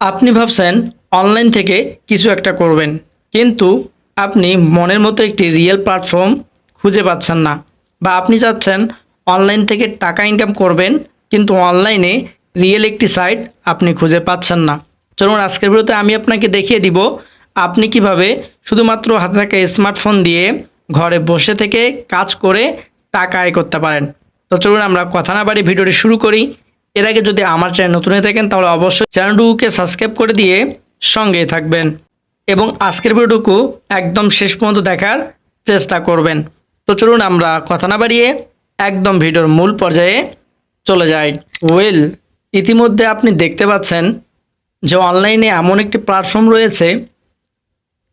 আপনি ভাবছেন অনলাইন থেকে কিছু একটা করবেন, কিন্তু আপনি মনের মতো একটি রিয়েল প্ল্যাটফর্ম খুঁজে পাচ্ছেন না বা আপনি চাচ্ছেন অনলাইন থেকে টাকা ইনকাম করবেন, কিন্তু অনলাইনে রিয়েল একটি সাইট আপনি খুঁজে পাচ্ছেন না। চলুন আজকের ভিডিওতে আমি আপনাকে দেখিয়ে দিব আপনি কীভাবে শুধুমাত্র হাতে থাকা স্মার্টফোন দিয়ে ঘরে বসে থেকে কাজ করে টাকা আয় করতে পারেন। তো চলুন আমরা কথা না বাড়ি ভিডিওটি শুরু করি। এর আগে যদি আমার চ্যানেল নতুন হয়ে থাকেন, তাহলে অবশ্যই চ্যানেলটুকুকে সাবস্ক্রাইব করে দিয়ে সঙ্গে থাকবেন। এবং আজকের ভিডিওটুকু একদম শেষ পর্যন্ত দেখার চেষ্টা করবেন। তো চলুন আমরা কথা না বাড়িয়ে একদম ভিডিওর মূল পর্যায়ে চলে যাই। ওয়েল ইতিমধ্যে আপনি দেখতে পাচ্ছেন যে অনলাইনে এমন একটি প্ল্যাটফর্ম রয়েছে,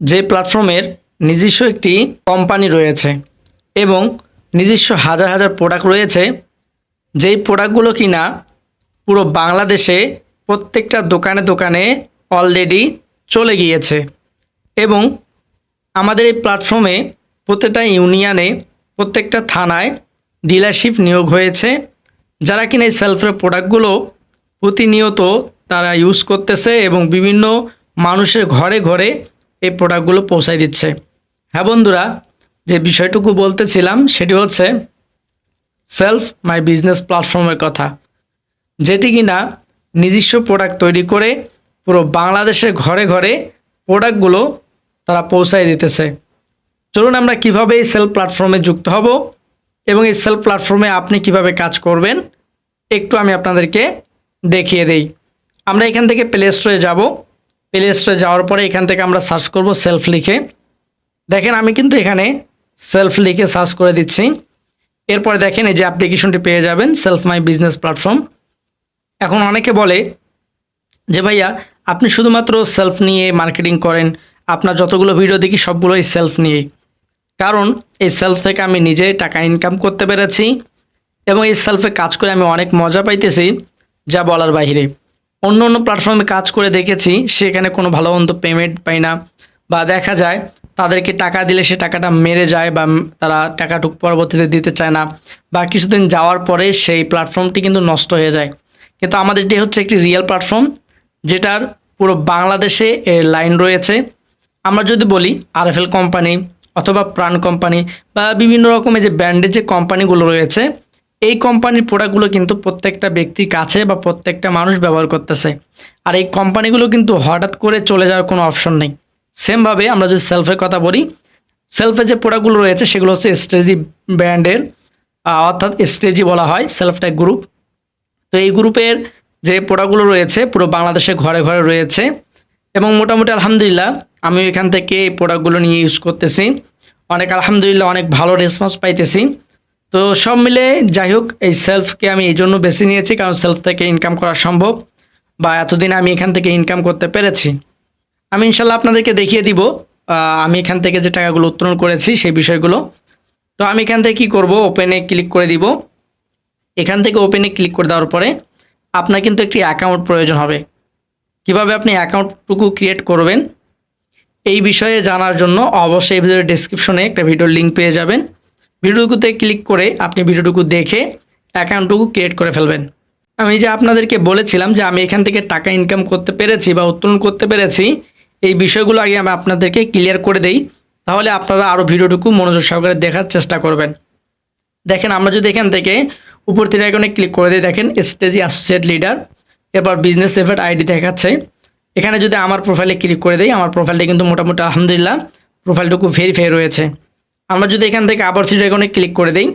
যে প্ল্যাটফর্মের নিজস্ব একটি কোম্পানি রয়েছে এবং নিজস্ব হাজার হাজার প্রোডাক্ট রয়েছে। যেই প্রোডাক্টগুলো কিনা পুরো বাংলাদেশে প্রত্যেকটা দোকানে দোকানে অলরেডি চলে গিয়েছে। এবং আমাদের এই প্ল্যাটফর্মে প্রত্যেকটা ইউনিয়নে প্রত্যেকটা থানায় ডিলারশিপ নিয়োগ হয়েছে। যারা কিনা এই সেলফের প্রোডাক্টগুলো প্রতিনিয়ত তারা ইউজ করতেছে এবং বিভিন্ন মানুষের ঘরে ঘরে এই প্রোডাক্টগুলো পৌঁছায় দিচ্ছে। হ্যাঁ বন্ধুরা, যে বিষয়টুকু বলতেছিলাম সেটি হচ্ছে সেলফ মাই বিজনেস প্ল্যাটফর্মের কথা। যেটি কিনা নিজস্ব প্রোডাক্ট তৈরি করে পুরো বাংলাদেশের ঘরে ঘরে প্রোডাক্টগুলো তারা পৌঁছায় দিতেছে। চলুন আমরা কীভাবে এই সেলফ প্ল্যাটফর্মে যুক্ত হব এবং এই সেলফ প্ল্যাটফর্মে আপনি কীভাবে কাজ করবেন, একটু আমি আপনাদেরকে দেখিয়ে দেই। আমরা এখান থেকে প্লে স্টোরে যাব। প্লে স্টোরে যাওয়ার পরে এখান থেকে আমরা সার্চ করব সেলফ লিখে। দেখেন আমি কিন্তু এখানে সেলফ লিখে সার্চ করে দিচ্ছি। এরপরে দেখেন এই যে অ্যাপ্লিকেশনটি পেয়ে যাবেন সেলফ মাই বিজনেস প্ল্যাটফর্ম এখন অনেকে বলে যে, ভাইয়া, আপনি শুধুমাত্র সেলফ নিয়ে মার্কেটিং করেন। আপনার যতগুলো ভিডিও দেখি, সবগুলোই সেলফ নিয়েই। কারণ এই সেলফ থেকে আমি নিজে টাকা ইনকাম করতে পেরেছি এবং এই সেলফে কাজ করে আমি অনেক মজা পাইতেছি যা বলার বাইরে অন্য অন্য প্ল্যাটফর্মে কাজ করে দেখেছি, সেখানে কোনো ভালো মন্দ পেমেন্ট পাই না বা দেখা যায় তাদেরকে টাকা দিলে সে টাকাটা মেরে যায় বা তারা টাকাটুক পরবর্তীতে দিতে চায় না বা কিছুদিন যাওয়ার পরে সেই প্ল্যাটফর্মটি কিন্তু নষ্ট হয়ে যায়। কিন্তু আমাদের এটি হচ্ছে একটি রিয়েল প্ল্যাটফর্ম যেটার পুরো বাংলাদেশে লাইন রয়েছে। আমরা যদি বলি আরএফএল কোম্পানি অথবা প্রাণ কোম্পানি বা বিভিন্ন রকমের যে ব্র্যান্ডের যে কোম্পানিগুলো রয়েছে, এই কোম্পানির প্রোডাক্টগুলো কিন্তু প্রত্যেকটা ব্যক্তির কাছে বা প্রত্যেকটা মানুষ ব্যবহার করতেছে। আর এই কোম্পানিগুলো কিন্তু হঠাৎ করে চলে যাওয়ার কোনো অপশন নেই। সেমভাবে আমরা যদি সেলফের কথা বলি সেলফের যে প্রোডাক্টগুলো রয়েছে, সেগুলো হচ্ছে স্টেজি ব্র্যান্ডের অর্থাৎ স্টেজি বলা হয় সেলফ সেলফটেক গ্রুপ তো এই গ্রুপের যে প্রোডাক্টগুলো রয়েছে, পুরো বাংলাদেশে ঘরে ঘরে রয়েছে। এবং মোটামুটি আলহামদুলিল্লাহ, আমি এখান থেকে এই প্রোডাক্টগুলো নিয়ে ইউজ করতেছি। অনেক আলহামদুলিল্লাহ অনেক ভালো রেসপন্স পাইতেছি। তো সব মিলে যাই হোক, এই সেলফকে আমি এই জন্য বেছে নিয়েছি, কারণ সেলফ থেকে ইনকাম করা সম্ভব বা এতদিন আমি এখান থেকে ইনকাম করতে পেরেছি। আমি ইনশাল্লাহ আপনাদেরকে দেখিয়ে দিব আমি এখান থেকে যে টাকাগুলো উত্তোলন করেছি সেই বিষয়গুলো। তো আমি এখান থেকে কী করব ওপেনে ক্লিক করে দিব। এখান থেকে ওপেনে ক্লিক করে দেওয়ার পরে আপনার কিন্তু একটি অ্যাকাউন্ট প্রয়োজন হবে। কীভাবে আপনি অ্যাকাউন্টটুকু ক্রিয়েট করবেন? এই বিষয়ে জানার জন্য অবশ্যই ভিডিওর ডিসক্রিপশনে একটা ভিডিওর লিঙ্ক পেয়ে যাবেন। ভিডিওটুকুতে ক্লিক করে আপনি ভিডিওটুকু দেখে অ্যাকাউন্টটুকু ক্রিয়েট করে ফেলবেন। আমি যে আপনাদেরকে বলেছিলাম যে আমি এখান থেকে টাকা ইনকাম করতে পেরেছি বা উত্তোলন করতে পেরেছি, এই বিষয়গুলো আগে আমি আপনাদেরকে ক্লিয়ার করে দেই। তাহলে আপনারা আরও ভিডিওটুকু মনোযোগ সহকারে দেখার চেষ্টা করবেন। দেখেন, আমরা যদি এখান থেকে উপর থেকে আইকনে ক্লিক করে দিই, দেখেন স্টেজি অ্যাসোসিয়েট লিডার এরপর বিজনেস এফেট আইডি দেখাচ্ছে। এখানে যদি আমার প্রোফাইলে ক্লিক করে দিই, আমার প্রোফাইলটা কিন্তু মোটামুটি আলহামদুলিল্লাহ প্রোফাইলটুকু ভেরিফাই রয়েছে। আমরা যদি এখান থেকে আবার থ্রি আইকনে ক্লিক করে দিই,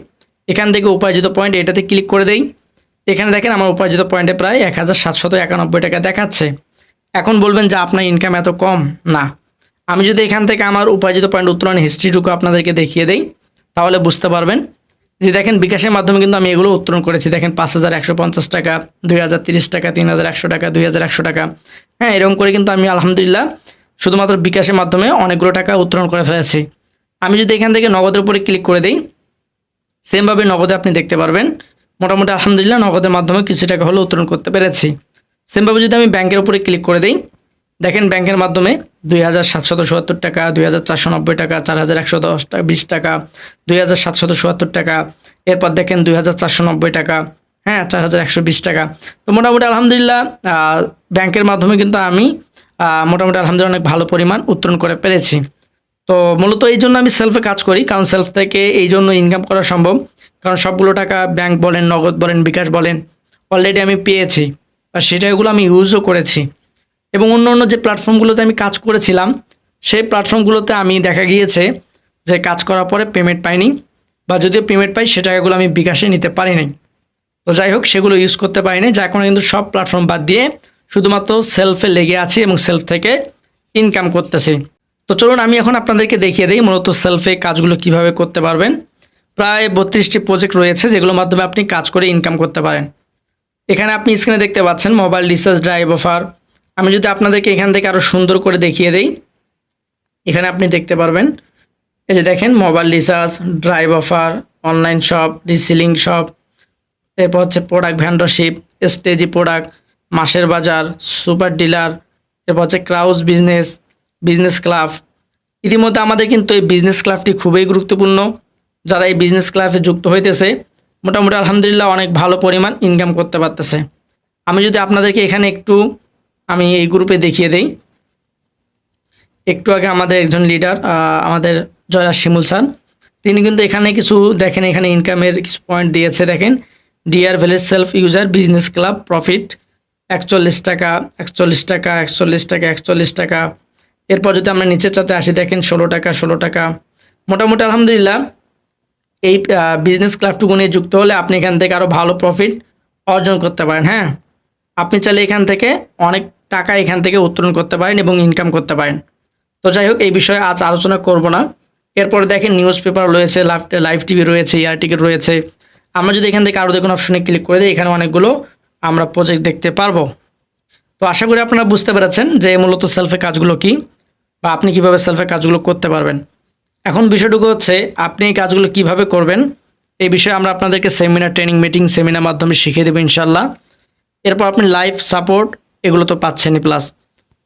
এখান থেকে উপার্জিত পয়েন্ট এটাতে ক্লিক করে দিই। এখানে দেখেন, আমার উপার্জিত পয়েন্টে প্রায় এক হাজার সাতশত একানব্বই টাকা দেখাচ্ছে। এখন বলবেন যে আপনার ইনকাম এত কম? না। আমি যদি এখান থেকে আমার উপার্জিত পয়েন্ট উত্তোলন হিস্ট্রিটুকু আপনাদেরকে দেখিয়ে দেই, তাহলে বুঝতে পারবেন যে দেখেন বিকাশের মাধ্যমে কিন্তু আমি এগুলো উত্তরণ করেছি। দেখেন পাঁচ হাজার একশো পঞ্চাশ টাকা, দুই হাজার তিরিশ টাকা, তিন হাজার একশো টাকা, দুই হাজার একশো টাকা। হ্যাঁ এরকম করে কিন্তু আমি আলহামদুলিল্লাহ শুধুমাত্র বিকাশের মাধ্যমে অনেকগুলো টাকা উত্তোলন করে ফেলেছি। আমি যদি এখান থেকে নগদের উপরে ক্লিক করে দিই, সেমভাবে নগদে আপনি দেখতে পারবেন। মোটামুটি আলহামদুলিল্লাহ নগদের মাধ্যমে কিছু টাকা হলেও উত্তোলন করতে পেরেছি। সেমভাবে যদি আমি ব্যাংকের উপরে ক্লিক করে দিই দেখেন ব্যাংকের মাধ্যমে দুই হাজার সাতশত চুয়াত্তর টাকা, দুই হাজার চারশো নব্বই টাকা, চার হাজার একশো দশ টাকা, বিশ টাকা, দুই হাজার সাতশত চুয়াত্তর টাকা। এরপর দেখেন দুই হাজার চারশো নব্বই টাকা হ্যাঁ চার হাজার একশো বিশ টাকা। তো মোটামুটি আলহামদুলিল্লাহ ব্যাংকের মাধ্যমে কিন্তু আমি মোটামুটি আলহামদুলিল্লাহ অনেক ভালো পরিমাণ উত্তোলন করে পেরেছি। তো মূলত এই জন্য আমি সেলফে কাজ করি, কারণ সেলফ থেকে এই জন্য ইনকাম করা সম্ভব। কারণ সবগুলো টাকা ব্যাংক বলেন, নগদ বলেন, বিকাশ বলেন অলরেডি আমি পেয়েছি। আর সেটাগুলো আমি ইউজও করেছি। এবং অন্য অন্য যে প্ল্যাটফর্মগুলোতে আমি কাজ করেছিলাম, সেই প্ল্যাটফর্মগুলোতে আমি দেখা গিয়েছে যে কাজ করার পরে পেমেন্ট পাইনি বা যদিও পেমেন্ট পাই, সে টাকাগুলো আমি বিকাশে নিতে পারিনি তো যাই হোক, সেগুলো ইউজ করতে পারিনি যার কারণে কিন্তু সব প্ল্যাটফর্ম বাদ দিয়ে শুধুমাত্র সেলফে লেগে আছি এবং সেলফ থেকে ইনকাম করতেছি। তো চলুন, আমি এখন আপনাদেরকে দেখিয়ে দিই মূলত সেলফে কাজগুলো কীভাবে করতে পারবেন। প্রায় বত্রিশটি প্রজেক্ট রয়েছে, যেগুলোর মাধ্যমে আপনি কাজ করে ইনকাম করতে পারেন। এখানে আপনি স্ক্রিনে দেখতে পাচ্ছেন মোবাইল রিচার্জ ড্রাইভ অফার আমি যদি আপনাদেরকে এখান থেকে আরও সুন্দর করে দেখিয়ে দিই, এখানে আপনি দেখতে পারবেন, এই যে দেখেন mobile recharge drive offer online shop reselling shop এরপর হচ্ছে প্রোডাক্ট ভ্যান্ডরশিপ স্টেজি প্রোডাক্ট মাসের বাজার সুপার ডিলার এরপর হচ্ছে ক্রাউজ বিজনেস বিজনেস ক্লাব ইতিমধ্যে আমাদের কিন্তু এই বিজনেস ক্লাবটি খুবই গুরুত্বপূর্ণ। যারা এই বিজনেস ক্লাবে যুক্ত হইতেছে, মোটামুটি আলহামদুলিল্লাহ অনেক ভালো পরিমাণ ইনকাম করতে পারতেছে। আমি যদি আপনাদেরকে এখানে একটু আমি এই গ্রুপে দেখিয়ে দেই। একটু আগে আমাদের একজন লিডার আমাদের জয়রাজ শিমুল স্যার। তিনি কিন্তু এখানে কিছু দেখেন, এখানে ইনকামের কিছু পয়েন্ট দিয়েছে, দেখেন। Dear village self user business club profit একচল্লিশ টাকা একচল্লিশ টাকা একচল্লিশ টাকা একচল্লিশ টাকা। এরপর যদি আমরা নিচের চাতে আসি, দেখেন ষোলো টাকা ষোলো টাকা। মোটামুটি আলহামদুলিল্লাহ, এই বিজনেস ক্লাবটুকু নিয়ে যুক্ত হলে আপনি এখান থেকে আরও ভালো প্রফিট অর্জন করতে পারেন হ্যাঁ? আপনি চাইলে এখান থেকে অনেক টাকা এখান থেকে উত্তোলন করতে পারেন এবং ইনকাম করতে পারেন। তো যাই হোক, এই বিষয়ে আজ আলোচনা করব না। এরপরে দেখেন নিউজ পেপার রয়েছে লাইভ টিভি রয়েছে এয়ার টিকিট রয়েছে। আমরা যদি এখান থেকে আরও দেখুন অপশনে ক্লিক করে দিই, এখানে অনেকগুলো আমরা প্রজেক্ট দেখতে পারব। তো আশা করি আপনারা বুঝতে পেরেছেন যে মূলত সেলফে কাজগুলো কি বা আপনি কীভাবে সেলফে কাজগুলো করতে পারবেন। এখন বিষয়টুকু হচ্ছে, আপনি এই কাজগুলো কীভাবে করবেন, এই বিষয়ে আমরা আপনাদেরকে সেমিনার ট্রেনিং মিটিং সেমিনার মাধ্যমে শিখিয়ে দেবো ইনশাল্লাহ এরপর আপনি লাইভ সাপোর্ট এগুলো তো পাচ্ছেনই প্লাস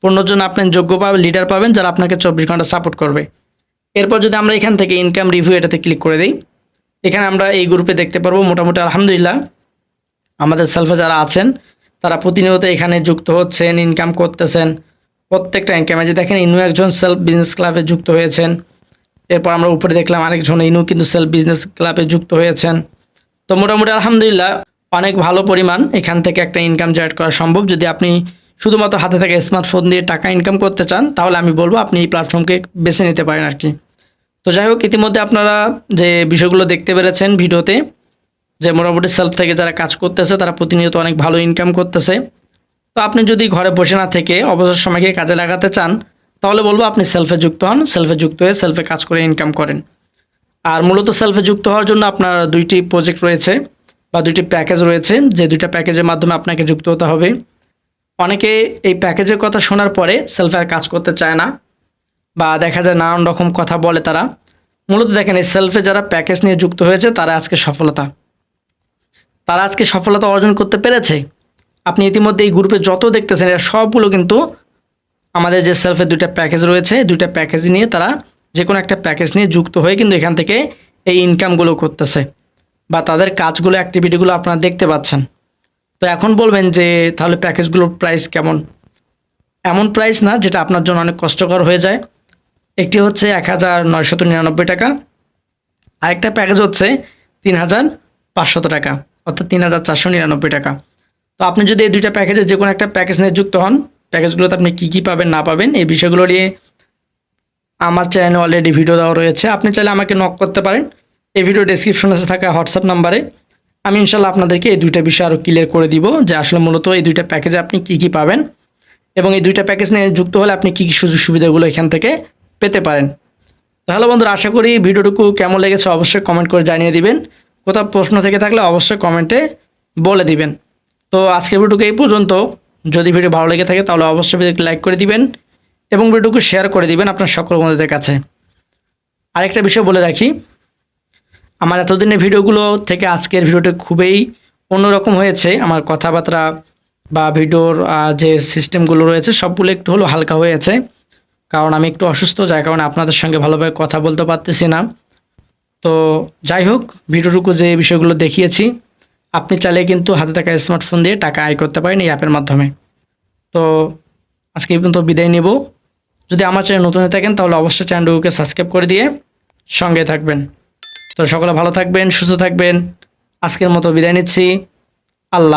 পণ্যর জন্য আপনি যোগ্য পাবেন লিডার পাবেন যারা আপনাকে চব্বিশ ঘণ্টা সাপোর্ট করবে। এরপর যদি আমরা এখান থেকে ইনকাম রিভিউ এটাতে ক্লিক করে দিই, এখানে আমরা এই গ্রুপে দেখতে পারব মোটামুটি আলহামদুলিল্লাহ আমাদের সেলফে যারা আছেন, তারা প্রতিনিয়ত এখানে যুক্ত হচ্ছেন ইনকাম করতেছেন। প্রত্যেকটা ইনকামে যে দেখেন ইনু একজন সেলফ বিজনেস ক্লাবে যুক্ত হয়েছেন। এরপর আমরা উপরে দেখলাম আরেকজন ইনু কিন্তু সেলফ বিজনেস ক্লাবে যুক্ত হয়েছেন। তো মোটামুটি আলহামদুলিল্লাহ অনেক ভালো পরিমাণ এখান থেকে একটা ইনকাম জেনারেট করা সম্ভব। যদি আপনি শুধুমাত্র হাতে থেকে স্মার্টফোন দিয়ে টাকা ইনকাম করতে চান, তাহলে আমি বলব আপনি এই প্ল্যাটফর্মকে বেছে নিতে পারেন আর কি তো যাই হোক, ইতিমধ্যে আপনারা যে বিষয়গুলো দেখতে পেরেছেন ভিডিওতে, যে মোটামুটি সেলফ থেকে যারা কাজ করতেছে, তারা প্রতিনিয়ত অনেক ভালো ইনকাম করতেছে। তো আপনি যদি ঘরে বসে না থেকে অবসর সময়কে কাজে লাগাতে চান, তাহলে বলব আপনি সেলফে যুক্ত হন। সেলফে যুক্ত হয়ে সেলফে কাজ করে ইনকাম করেন। আর মূলত সেলফে যুক্ত হওয়ার জন্য আপনার দুইটি প্রজেক্ট রয়েছে। বা দুটি প্যাকেজ রয়েছে, যে দুইটা প্যাকেজের মাধ্যমে আপনাকে যুক্ত হতে হবে। অনেকে এই প্যাকেজের কথা শোনার পরে সেলফে আর কাজ করতে চায় না বা দেখা যায় নানান রকম কথা বলে তারা। মূলত দেখেন, এই সেলফে যারা প্যাকেজ নিয়ে যুক্ত হয়েছে, তারা আজকে সফলতা। তারা আজকে সফলতা অর্জন করতে পেরেছে। আপনি ইতিমধ্যে এই গ্রুপে যত দেখতেছেন, এরা সবগুলো কিন্তু আমাদের যে সেলফের দুইটা প্যাকেজ রয়েছে, দুইটা প্যাকেজ নিয়ে তারা যে কোনো একটা প্যাকেজ নিয়ে যুক্ত হয়ে কিন্তু এখান থেকে এই ইনকামগুলো করতেছে। বা তাদের কাজগুলো অ্যাক্টিভিটিগুলো আপনারা দেখতে পাচ্ছেন। তো এখন বলবেন যে, তাহলে প্যাকেজগুলোর প্রাইস কেমন? এমন প্রাইস না, যেটা আপনার জন্য অনেক কষ্টকর হয়ে যায়। একটি হচ্ছে এক হাজার নয়শত নিরানব্বই টাকা। আরেকটা প্যাকেজ হচ্ছে তিন হাজার পাঁচশত টাকা, অর্থাৎ তিন হাজার চারশো নিরানব্বই টাকা। তো আপনি যদি এই দুইটা প্যাকেজের যে কোনো একটা প্যাকেজ নিয়ে যুক্ত হন প্যাকেজগুলোতে আপনি কী কী পাবেন, না পাবেন, এই বিষয়গুলো নিয়ে আমার চ্যানেলে অলরেডি ভিডিও দেওয়া রয়েছে। আপনি চাইলে আমাকে নক করতে পারেন। এই ভিডিও ডেসক্রিপশনে থাকা হোয়াটসঅ্যাপ নাম্বারে আমি ইনশাল্লাহ আপনাদেরকে এই দুইটা বিষয় আরও ক্লিয়ার করে দিব যে আসলে মূলত এই দুইটা প্যাকেজে আপনি কী কী পাবেন এবং এই দুইটা প্যাকেজ নিয়ে যুক্ত হলে আপনি কী কী সুযোগ সুবিধাগুলো এখান থেকে পেতে পারেন। তাহলে বন্ধুরা, আশা করি ভিডিওটুকু কেমন লেগেছে অবশ্যই কমেন্ট করে জানিয়ে দিবেন। কোথাও প্রশ্ন থেকে থাকলে অবশ্যই কমেন্টে বলে দিবেন। তো আজকের ভিডিওটুকু এই পর্যন্ত। যদি ভিডিও ভালো লেগে থাকে তাহলে অবশ্যই ভিডিওকে লাইক করে দিবেন এবং ভিডিওটুকু শেয়ার করে দিবেন আপনার সকল বন্ধুদের কাছে। আরেকটা বিষয় বলে রাখি আমার এতদিনের ভিডিওগুলো থেকে আজকের ভিডিওটা খুবই অন্যরকম হয়েছে। আমার কথাবার্তা বা ভিডিওর যে সিস্টেমগুলো রয়েছে, সবগুলো একটু হলো হালকা হয়েছে। কারণ আমি একটু অসুস্থ, যার কারণে আপনাদের সঙ্গে ভালোভাবে কথা বলতে পারতেছি না। তো যাই হোক, ভিডিওটুকু যে বিষয়গুলো দেখিয়েছি, আপনি চাইলে কিন্তু হাতে থাকা স্মার্টফোন দিয়ে টাকা আয় করতে পারেন এই অ্যাপের মাধ্যমে। তো আজকে পর্যন্ত বিদায় নেব। যদি আমার চ্যানেল নতুন হয়ে থাকেন, তাহলে অবশ্যই চ্যানেলটুকুকে সাবস্ক্রাইব করে দিয়ে সঙ্গে থাকবেন। তো সকলে ভালো থাকবেন সুস্থ থাকবেন। আজকের মতো বিদায় নিচ্ছি। আল্লাহ